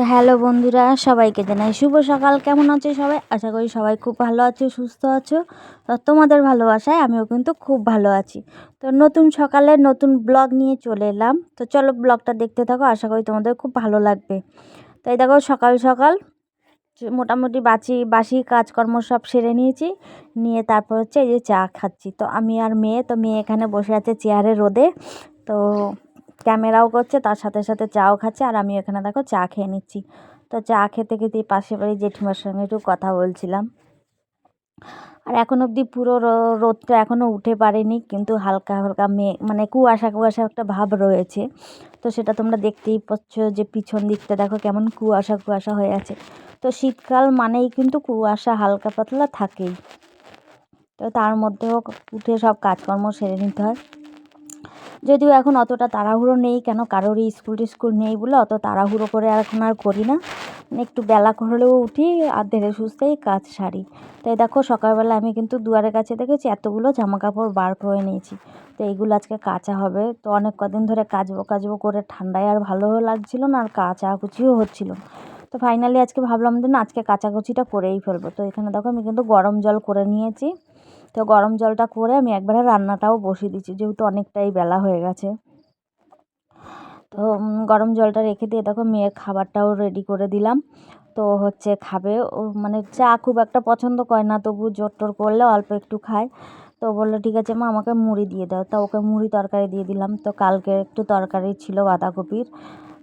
তো হ্যালো বন্ধুরা, সবাইকে জানাই শুভ সকাল। কেমন আছো সবাই? আশা করি সবাই খুব ভালো আছো, সুস্থ আছো। তো তোমাদের ভালোবাসায় আমিও কিন্তু খুব ভালো আছি। তো নতুন সকালে নতুন ব্লগ নিয়ে চলে এলাম। তো চলো ব্লগটা দেখতে থাকো, আশা করি তোমাদের খুব ভালো লাগবে। তাই দেখো সকাল সকাল, মোটামুটি বাচি বাসি কাজকর্ম সব সেরে নিয়েছি। নিয়ে তারপর হচ্ছে এই যে চা খাচ্ছি। তো আমি আর মেয়ে, তো মেয়ে এখানে বসে আছে চেয়ারে রোদে। তো ক্যামেরাও করছে, তার সাথে সাথে চাও খাচ্ছে, আর আমি এখানে দেখো চা খেয়ে নিচ্ছি। তো চা খেতে খেতে পাশে বাড়ি জেঠিমার সঙ্গে একটু কথা বলছিলাম। আর এখন অবধি পুরো রোদটা এখনও উঠে পারেনি কিন্তু হালকা হালকা মেয়ে মানে কুয়াশা কুয়াশা একটা ভাব রয়েছে। তো সেটা তোমরা দেখতেই পাচ্ছ যে পিছন দিকটা দেখো কেমন কুয়াশা কুয়াশা হয়ে আছে। তো শীতকাল মানেই কিন্তু কুয়াশা হালকা পাতলা থাকেই। তো তার মধ্যেও উঠে সব কাজকর্ম সেরে নিতে হয়। যদিও এখন অতটা তাড়াহুড়ো নেই, কেন কারোরই স্কুল টিস্কুল নেই বলে অত তাড়াহুড়ো করে এখন আর করি না। একটু বেলা করলেও উঠি, আর ধীরে সুস্থেই কাজ সারি। তাই দেখো সকালবেলা আমি কিন্তু দুয়ারের কাছে দেখেছি, এতগুলো জামা কাপড় বার করে নিয়েছি। তো এইগুলো আজকে কাঁচা হবে। তো অনেক কদিন ধরে কাচবো কাচবো করে ঠান্ডায় আর ভালো লাগছিল না, আর কাচাকুচিও হচ্ছিল তো ফাইনালি আজকে ভাবলাম যে না, আজকে কাচাকুচিটা করেই ফেলব। তো এখানে দেখো, আমি কিন্তু গরম জল করে নিয়েছি। তো গরম জলটা করে আমি একবারে রান্নাটাও বসিয়ে দিচ্ছি, যেহেতু অনেকটাই বেলা হয়ে গেছে। তো গরম জলটা রেখে দিয়ে দেখো মেয়ের খাবারটাও রেডি করে দিলাম। তো হচ্ছে খাবে, ও মানে চা খুব একটা পছন্দ করে না, তবু জোর টোর করলে অল্প একটু খায়। তো বলল, ঠিক আছে মা, আমাকে মুড়ি দিয়ে দাও। তা ওকে মুড়ি তরকারি দিয়ে দিলাম। তো কালকে একটু তরকারি ছিল বাঁধাকপির।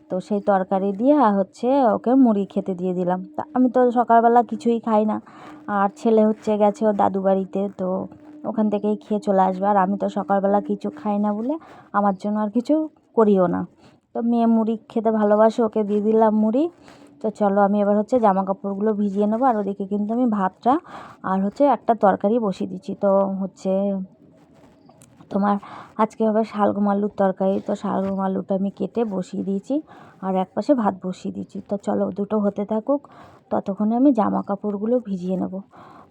তো সেই তরকারি দিয়ে হচ্ছে ওকে মুড়ি খেতে দিয়ে দিলাম। তা আমি তো সকালবেলা কিছুই খাই না। আর ছেলে হচ্ছে গেছে ওর দাদু বাড়িতে, তো ওখান থেকেই খেয়ে চলে আসবে। আর আমি তো সকালবেলা কিছু খাই না বলে আমার জন্য আর কিছু করিও না। তো মেয়ে মুড়ি খেতে ভালোবাসে, ওকে দিয়ে দিলাম মুড়ি। তো চলো আমি এবার হচ্ছে জামা কাপড়গুলো ভিজিয়ে নেব। আর ওদিকে কিন্তু আমি ভাতটা আর হচ্ছে একটা তরকারি বসিয়ে দিচ্ছি। তো হচ্ছে তোমার আজকে হবে শালগম আলুর তরকারি। তো শালগম আলুটা আমি কেটে বসিয়ে দিয়েছি আর এক পাশে ভাত বসিয়ে দিয়েছি। তো চলো দুটো হতে থাকুক, ততক্ষণে আমি জামা কাপড়গুলো ভিজিয়ে নেব।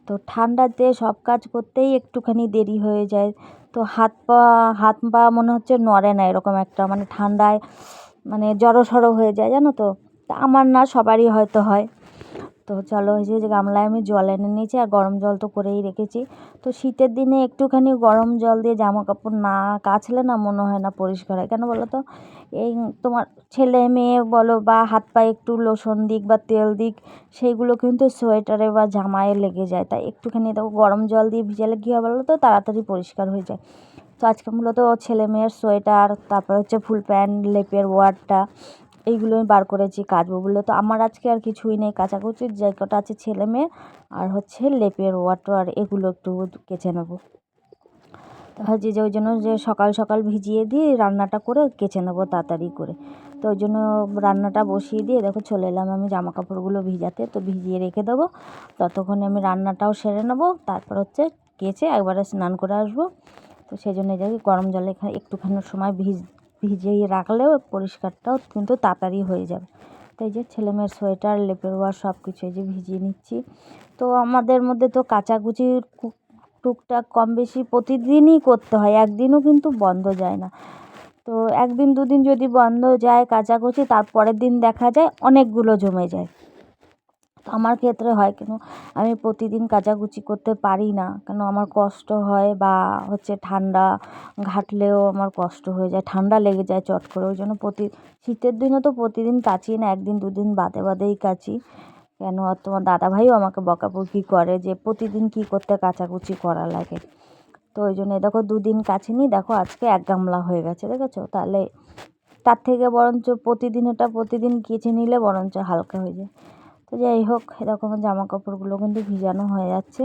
তো ঠান্ডাতে সব কাজ করতেই একটুখানি দেরি হয়ে যায়। তো হাত পা হাত পা মনে হচ্ছে নড়ে না এরকম একটা মানে ঠান্ডায় মানে জড়ো সড়ো হয়ে যায়, জানো তো? তা আমার না সবারই হয়তো হয়। তো চলো এই যে গামলায় আমি জল এনে নিয়েছি আর গরম জল তো করেই রেখেছি। তো শীতের দিনে একটুখানি গরম জল দিয়ে জামা কাপড় না কাচলে না মনে হয় না পরিষ্কার হয়। কেন বলো তো? এই তোমার ছেলে মেয়ে বলো বা হাত পায়ে একটু লোশন দিক বা তেল দিক, সেইগুলো কিন্তু সোয়েটারে বা জামায় লেগে যায়। তাই একটুখানি দেখো গরম জল দিয়ে ভিজালে কী হয় বলো তো? তাড়াতাড়ি পরিষ্কার হয়ে যায়। তো আজকে মূলত ছেলে মেয়ের সোয়েটার, তারপর হচ্ছে ফুল প্যান্ট, লেপের ওয়ারটা এইগুলো আমি বার করেছি, কাচবো বলে। তো আমার আজকে আর কিছুই নেই কাচাকুচির যে কটা আছে ছেলে মেয়ে আর হচ্ছে লেপের ওয়াটার এগুলো একটু কেচে নেব। হচ্ছে যে ওই জন্য যে সকাল সকাল ভিজিয়ে দিয়ে রান্নাটা করে কেচে নেব তাড়াতাড়ি করে। তো ওই জন্য রান্নাটা বসিয়ে দিয়ে দেখো চলে এলাম আমি জামা কাপড়গুলো ভিজাতে। তো ভিজিয়ে রেখে দেবো, ততক্ষণে আমি রান্নাটাও সেরে নেব, তারপর হচ্ছে কেচে একবারে স্নান করে আসব। তো সেই জন্য যাই গরম জলে একটুখানি সময় ভিজ ভিজিয়ে রাখলেও পরিষ্কারটাও কিন্তু তাড়াতাড়ি হয়ে যাবে। তাই যে ছেলেমেয়ের সোয়েটার, লেপের ওয়ার সব কিছু এই যে ভিজিয়ে নিচ্ছি। তো আমাদের মধ্যে তো কাচাকুচির টুকটাক কম বেশি প্রতিদিনই করতে হয়, একদিনও কিন্তু বন্ধ যায় না। তো একদিন দুদিন যদি বন্ধ যায় কাচাকুচি, তারপরের দিন দেখা যায় অনেকগুলো জমে যায়। আমার ক্ষেত্রে হয় কেন আমি প্রতিদিন কাচাকুচি করতে পারি না। কেন আমার কষ্ট হয় বা হচ্ছে ঠান্ডা ঘাটলেও আমার কষ্ট হয়ে যায়, ঠান্ডা লেগে যায় চট করে। ওই জন্য প্রতি, শীতের দিনও তো প্রতিদিন কাচি না, একদিন দুদিন বাদে বাদেই কাচি। কেন? আর তোমার দাদাভাইও আমাকে বকাবকি করে যে প্রতিদিন কী করতে কাচাকুচি করা লাগে। তো ওই জন্য দেখো দুদিন কাচিনি, দেখো আজকে এক গামলা হয়ে গেছে, দেখেছ? তাহলে তার থেকে বরঞ্চ প্রতিদিন এটা প্রতিদিন কেচে নিলে বরঞ্চ হালকা হয়ে যায়। তো যাই হোক এরকম জামা কাপড়গুলো কিন্তু ভিজানো হয়ে যাচ্ছে।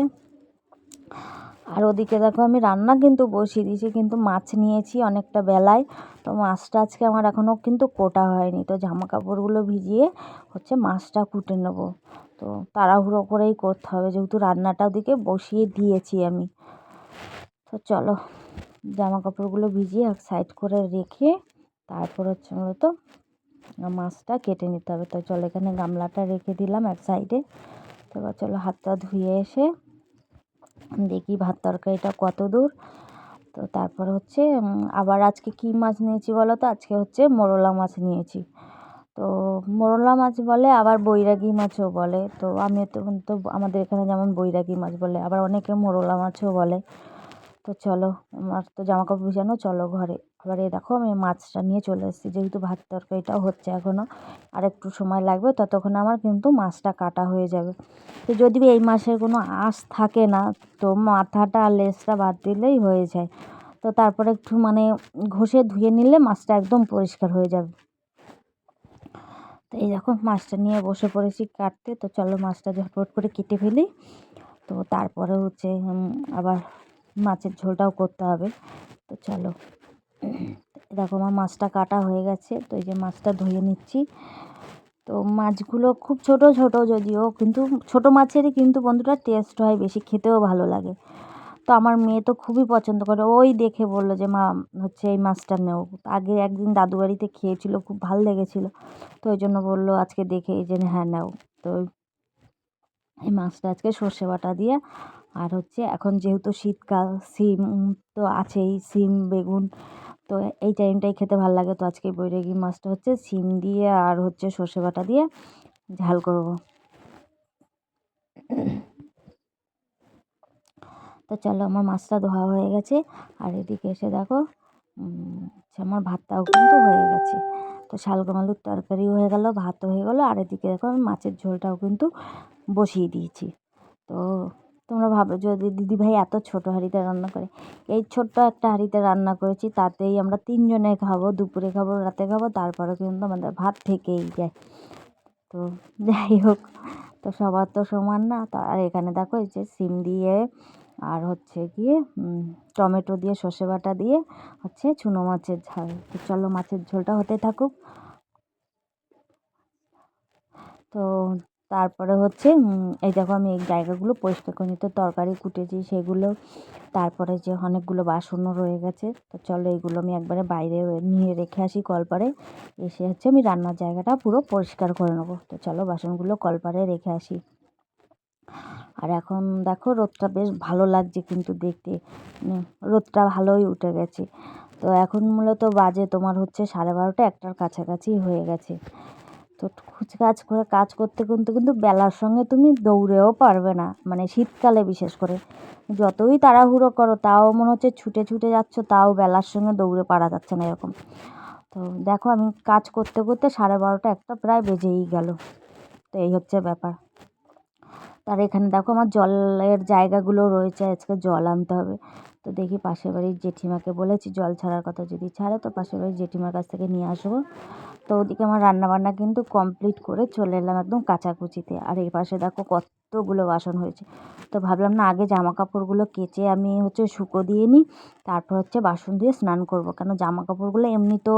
আর ওদিকে দেখো আমি রান্না কিন্তু বসিয়ে দিয়েছি, কিন্তু মাছ নিয়েছি অনেকটা বেলায়। তো মাছটা আজকে আমার এখনও কিন্তু কোটা হয়নি। তো জামা কাপড়গুলো ভিজিয়ে হচ্ছে মাছটা কুটে নেব। তো তাড়াহুড়ো করেই করতে হবে, যেহেতু রান্নাটা ওদিকে বসিয়ে দিয়েছি আমি। তো চলো জামা কাপড়গুলো ভিজিয়ে এক সাইড করে রেখে তারপর হচ্ছে মূলত মাছটা কেটে নিতে হবে। তো চলো এখানে গামলাটা রেখে দিলাম এক সাইডে। তো চলো হাতটা ধুয়ে এসে দেখি ভাত তরকারিটা কত দূর। তো তারপর হচ্ছে আবার আজকে কী মাছ নিয়েছি বলো তো? আজকে হচ্ছে মোরলা মাছ নিয়েছি। তো মোরলা মাছ বলে আবার বৈরাগী মাছও বলে। তো আমি তো আমাদের এখানে যেমন বৈরাগী মাছ বলে, আবার অনেকে মোরলা মাছও বলে। তো চলো, আমার তো জামা কাপড় ভিজানো চলো ঘরে। আবার এই দেখো আমি মাছটা নিয়ে চলে এসেছি। যেহেতু ভাত তরকারিটাও হচ্ছে এখনও আর একটু সময় লাগবে, ততক্ষণে আমার কিন্তু মাছটা কাটা হয়ে যাবে। তো যদি এই মাছের কোনো আঁশ থাকে না, তো মাথাটা আর লেজটা বাদ দিলেই হয়ে যায়। তো তারপরে একটু মানে ঘষে ধুয়ে নিলে মাছটা একদম পরিষ্কার হয়ে যাবে। তো এই দেখো মাছটা নিয়ে বসে পড়েছি কাটতে। তো চলো মাছটা ঝটপট করে কেটে ফেলি। তো তারপরে হচ্ছে আবার মাছের ঝোলটাও করতে হবে। তো চলো। দেখো আমার মাছটা কাটা হয়ে গেছে, তো এই যে মাছটা ধুয়ে নিচ্ছি। তো মাছগুলো খুব ছোট ছোট যদিও, কিন্তু ছোট মাছেরই কিন্তু বন্ধুরা টেস্ট হয় বেশি, খেতেও ভালো লাগে। তো আমার মেয়ে তো খুবই পছন্দ করে, ওই দেখে বলল যে, মা, হচ্ছে এই মাছটা নেও। আগে একদিন দাদু বাড়িতে খেয়েছিল, খুব ভালো লেগেছিলো। তো ওই জন্য বলল, আজকে দেখে এই যে হ্যাঁ নাও। তো এই মাছটা আজকে সর্ষে বাটা দিয়ে, আর হচ্ছে এখন যেহেতু শীতকাল, সিম তো আছেই, সিম, বেগুন তো এই টাইমটাই খেতে ভালো লাগে। তো আজকে বৈরাগী মাছটা হচ্ছে সিম দিয়ে আর হচ্ছে সর্ষে বাটা দিয়ে ঝাল করব। তো চলো আমার মাছটা ধোয়া হয়ে গেছে। আর এদিকে এসে দেখো আমার ভাতটাও কিন্তু হয়ে গেছে। তো শালগম আলুর তরকারিও হয়ে গেল, ভাতও হয়ে গেলো। আর এদিকে দেখো আমি মাছের ঝোলটাও কিন্তু বসিয়ে দিয়েছি। তো তোমরা ভাবো যদি দিদিভাই এত ছোটো হাঁড়িতে রান্না করে। এই ছোট্ট একটা হাঁড়িতে রান্না করেছি, তাতেই আমরা তিনজনে খাব, দুপুরে খাব, রাতে খাব তারপরে কিন্তু আমাদের ভাত থেকেই যায়। তো যাই হোক, তো সবার তো সমান না। আর এখানে দেখো এই যে সিম দিয়ে আর হচ্ছে গিয়ে টমেটো দিয়ে, সর্ষে বাটা দিয়ে হচ্ছে চুনো মাছের ঝাল। তো চলো মাছের ঝোলটা হতে থাকুক। তো তারপরে হচ্ছে এই দেখো আমি এই জায়গাগুলো পরিষ্কার করে নিতে, তরকারি কুটেছি, সেগুলো। তারপরে যে অনেকগুলো বাসনও রয়ে গেছে। তো চলো এইগুলো আমি একবারে বাইরে নিয়ে রেখে আসি কলপারে। এসে হচ্ছে আমি রান্নার জায়গাটা পুরো পরিষ্কার করে নেব। তো চলো বাসনগুলো কলপারে রেখে আসি। আর এখন দেখো রোদটা বেশ ভালো লাগছে কিন্তু দেখতে। রোদটা ভালোই উঠে গেছে। তো এখন মূলত বাজে তোমার হচ্ছে সাড়ে বারোটা, একটার কাছাকাছি হয়ে গেছে। তো কাজ করে, কাজ করতে কিন্তু কিন্তু বেলার সঙ্গে তুমি দৌড়েও পারবে না। মানে শীতকালে বিশেষ করে। যতই তাড়াহুড়ো করো, তাও মনে হচ্ছে ছুটে ছুটে যাচ্ছ, তাও বেলার সঙ্গে দৌড়ে পারা যাচ্ছে না এরকম। তো দেখো, আমি কাজ করতে করতে সাড়ে বারোটা একটা প্রায় বেজেই গেল। তো এই হচ্ছে ব্যাপার। তার এখানে দেখো, আমার জলের জায়গাগুলো রয়েছে, আজকে জল আনতে হবে। তো দেখি পাশের বাড়ির জেঠিমাকে বলেছি, জল ছাড়ার কথা যদি ছাড়ে তো পাশের বাড়ির জেঠিমার কাছ থেকে নিয়ে আসব। তো ওদিকে আমার রান্নাবান্না কিন্তু কমপ্লিট করে চলে এলাম একদম কাচাকুচিতে। আর এই পাশে দেখো কতগুলো বাসন হয়েছে। তো ভাবলাম না, আগে জামা কাপড়গুলো কেচে আমি হচ্ছে শুকো দিয়ে নিই, তারপর হচ্ছে বাসন দিয়ে স্নান করব। কেন জামা কাপড়গুলো এমনি তো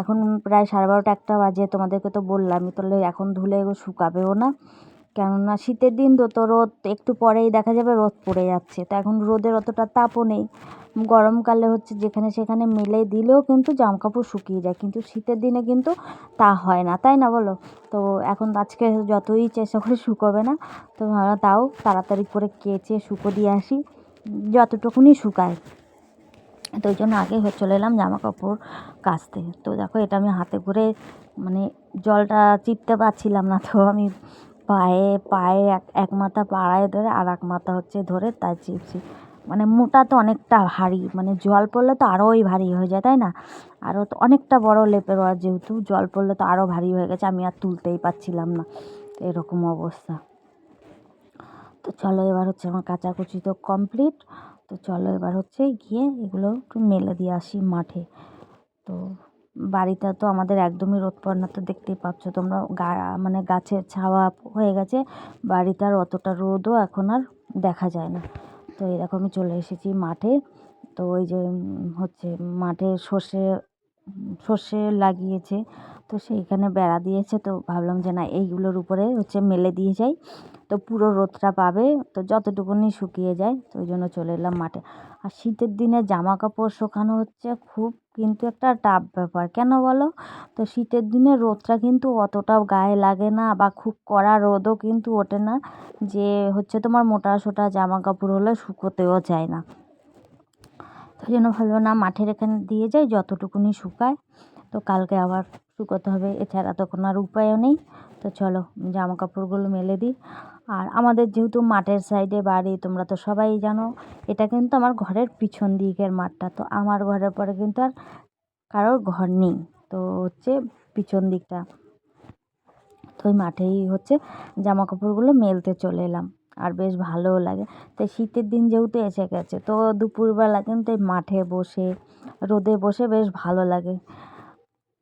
এখন প্রায় সাড়ে বারোটা একটা বাজে, তোমাদেরকে তো বললামই, তাহলে এখন ধুলে শুকাবেও না। কেননা শীতের দিন তো তো রোদ একটু পরেই দেখা যাবে রোদ পড়ে যাচ্ছে। তো এখন রোদের অতটা তাপও নেই। গরমকালে হচ্ছে যেখানে সেখানে মেলে দিলেও কিন্তু জামাকাপড় শুকিয়ে যায়। কিন্তু শীতের দিনে কিন্তু তা হয় না, তাই না বলো? তো এখন আজকে যতই চেষ্টা করে শুকোবে না, তো তাও তাড়াতাড়ি করে কেচে শুকো দিয়ে আসি, যতটুকুনি শুকায়। তো ওই জন্য আগে চলে এলাম জামা কাপড় কাচতে। তো দেখো এটা আমি হাতে করে মানে জলটা চিপতে পারছিলাম না, তো আমি পায়ে পায়ে এক এক মাথা পাড়ায় ধরে আর এক মাথা হচ্ছে ধরে তাই চিপছি মানে মোটা তো অনেকটা ভারী মানে জল পড়লে তো আরোই ভারী হয়ে যায়, তাই না? আরও তো অনেকটা বড় লেপের ওয়ার যেহেতু, জল পড়লে তো আরও ভারী হয়ে গেছে, আমি আর তুলতেই পারছিলাম না। এরকম অবস্থা। তো চলো এবার হচ্ছে আমার কাচাকুচি তো কমপ্লিট। তো চলো এবার হচ্ছে গিয়ে এগুলো একটু মেলে দিয়ে আসি মাঠে। তো বাড়িটা তো আমাদের একদমই রোদ না, তো দেখতেই পাচ্ছ তোমরা গা মানে গাছের ছাওয়া হয়ে গেছে, বাড়িতে আর অতটা রোদও এখন আর দেখা যায় না। তো এরকম আমি চলে এসেছি মাঠে, তো ওই যে হচ্ছে মাঠে সর্ষে সর্ষে লাগিয়েছে তো সেইখানে বেড়া দিয়েছে, তো ভাবলাম যে না, এইগুলোর উপরে হচ্ছে মেলে দিয়ে যাই। তো পুরো রোদটা পাবে, তো যতটুকুনি শুকিয়ে যায়, তো ওই জন্য চলে এলাম মাঠে। আর শীতের দিনে জামা কাপড় শুকানো হচ্ছে, খুব কিন্তু একটা টাফ ব্যাপার। কেন বলো? তো শীতের দিনে রোদটা কিন্তু অতটাও গায়ে লাগে না, বা খুব কড়া রোদও কিন্তু ওঠে না, যে হচ্ছে তোমার মোটা সোটা জামা কাপড় হলে শুকোতেও চায় না। ওই জন্য ভাবলাম না, মাঠের এখানে দিয়ে যাই, যতটুকুনি শুকায়। তো কালকে আবার শুকোতে হবে, এছাড়া তো কোনো আর উপায়ও নেই। তো চলো জামা কাপড়গুলো মেলে দিই। আর আমাদের যেহেতু মাঠের সাইডে বাড়ি, তোমরা তো সবাই জানো, এটা কিন্তু আমার ঘরের পিছন দিকের মাঠটা। তো আমার ঘরের পরে কিন্তু আর কারোর ঘর নেই, তো হচ্ছে পিছন দিকটা। তো ওই মাঠেই হচ্ছে জামা কাপড়গুলো মেলতে চলে এলাম, আর বেশ ভালোও লাগে। তো শীতের দিন যেহেতু এসে গেছে, তো দুপুরবেলা কিন্তু এই মাঠে বসে, রোদে বসে বেশ ভালো লাগে।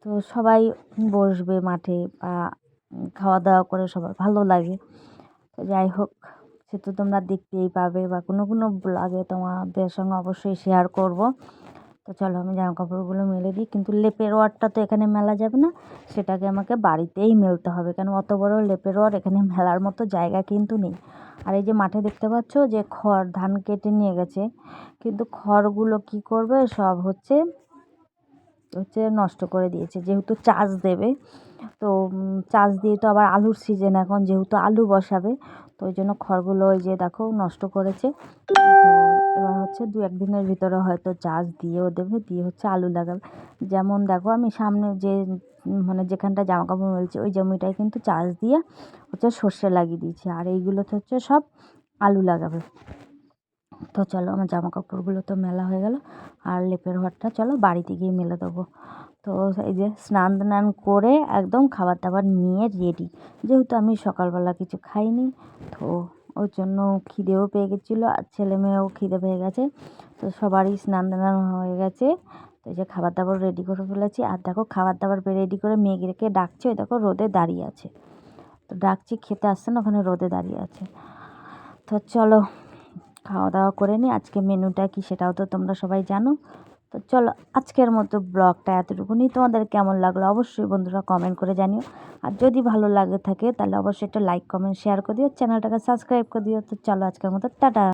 তো সবাই বসবে মাঠে বা খাওয়া দাওয়া করে সবার ভালো লাগে। তো যাই হোক, সে তো তোমরা দেখতেই পাবে বা কোনো কোনো ব্লগে তোমাদের সঙ্গে অবশ্যই শেয়ার করব। তো চলো আমি জামা কাপড়গুলো মেলে দিই, কিন্তু লেপের ওয়ারটা তো এখানে মেলা যাবে না, সেটাকে আমাকে বাড়িতেই মেলতে হবে, কেন অত বড় লেপের ওয়ার এখানে মেলার মতো জায়গা কিন্তু নেই। আর এই যে মাঠে দেখতে পাচ্ছ যে খড় ধান কেটে নিয়ে গেছে, কিন্তু খড়গুলো কি করবে? সব হচ্ছে হচ্ছে নষ্ট করে দিয়েছে, যেহেতু চাষ দেবে। তো চাষ দিয়ে তো আবার আলুর সিজন এখন, যেহেতু আলু বসাবে, তো ওই জন্য খড়গুলো ওই যে দেখো নষ্ট করেছে। তো এবার হচ্ছে দু একদিনের ভিতরে হয়তো চাষ দিয়েও দেবে, দিয়ে হচ্ছে আলু লাগাবে। যেমন দেখো আমি সামনে যে মানে যেখানটা জামা কাপড় মেলছি, ওই জমিটায় কিন্তু চাষ দিয়ে হচ্ছে সর্ষে লাগিয়ে দিয়েছি। আর এইগুলোতে হচ্ছে সব আলু লাগাবে। তো চলো আমার জামা কাপড়গুলো তো মেলা হয়ে গেল আর লেপের ঘরটা চলো বাড়িতে গিয়ে মেলে দেবো। তো এই যে স্নান টান করে একদম খাবার দাবার নিয়ে রেডি যেহেতু আমি সকালবেলা কিছু খাইনি, তো ওই জন্য খিদেও পেয়ে গেছিল আর ছেলে মেয়েও খিদে পেয়ে গেছে। তো সবারই স্নান টান হয়ে গেছে। তো এই যে খাবার দাবার রেডি করে ফেলেছি। আর দেখো খাবার দাবার রেডি করে মেয়েকে ডাকছে, ওই দেখো রোদে দাঁড়িয়ে আছে। তো ডাকছি, খেতে আসছে না, ওখানে রোদে দাঁড়িয়ে আছে। তো চলো খাওয়া দাওয়া করে নিই আজকে মেনুটা কি সেটাও তো তোমরা সবাই জানো। তো চলো, আজকের মতো ব্লগটা এতটুকুনি। তোমাদের কেমন লাগল অবশ্যই বন্ধুরা কমেন্ট করে জানিও। আর যদি ভালো লাগে থাকে, তাহলে অবশ্যই একটা লাইক কমেন্ট শেয়ার করে দিও। চ্যানেলটাকে সাবস্ক্রাইব করে দিও। তো চলো, আজকের মতো, টাটা।